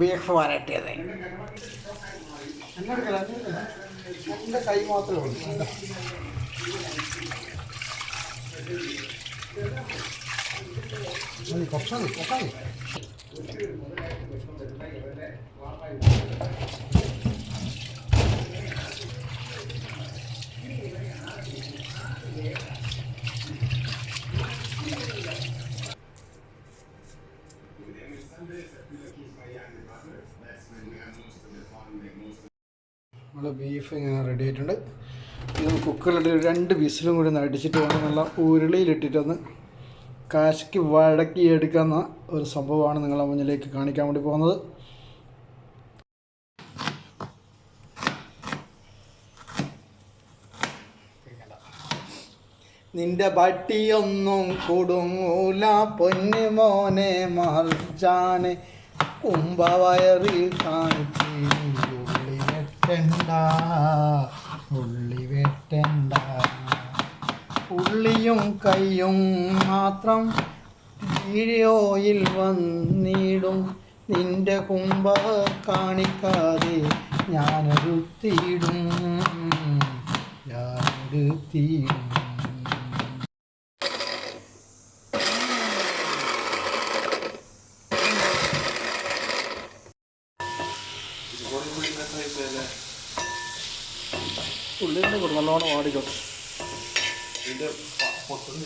Beef വരട്ടിയത്. എന്റെ കൈ മാത്രമേ ഉള്ളൂ. മതി കുറച്ച് നമ്മൾ ബീഫ് ഇങ്ങനെ റെഡി ആയിട്ടുണ്ട്. ഇത് കുക്കറിലിട്ട് രണ്ട് വിസിലും കൂടി ഒന്ന് അടിച്ചിട്ട് വേണം നല്ല ഉരുളിയിലിട്ടിട്ടൊന്ന് കാശിക്ക് വഴക്കി എടുക്കുന്ന ഒരു സംഭവമാണ് നിങ്ങളെ മുന്നിലേക്ക് കാണിക്കാൻ വേണ്ടി പോകുന്നത്. നിന്റെ പട്ടിയൊന്നും കുടുങ്ങൂല പൊന്നുമോനെ മർജാനെ കുംഭവയറിൽ കാണിച്ചു വെട്ടണ്ട ഉള്ളി വെട്ടണ്ട. ഉള്ളിയും കൈയും മാത്രം വീഡിയോയിൽ വന്നിടും. നിന്റെ കുമ്പ കാണിക്കാതെ ഞാനൊരു തീടും ഞാനൊരു തീടും ഉള്ളിന്റെ കൂടെ നല്ലോണം വാടിക്കോട്ടെ. ഇതിന്റെ പൊട്ടുന്ന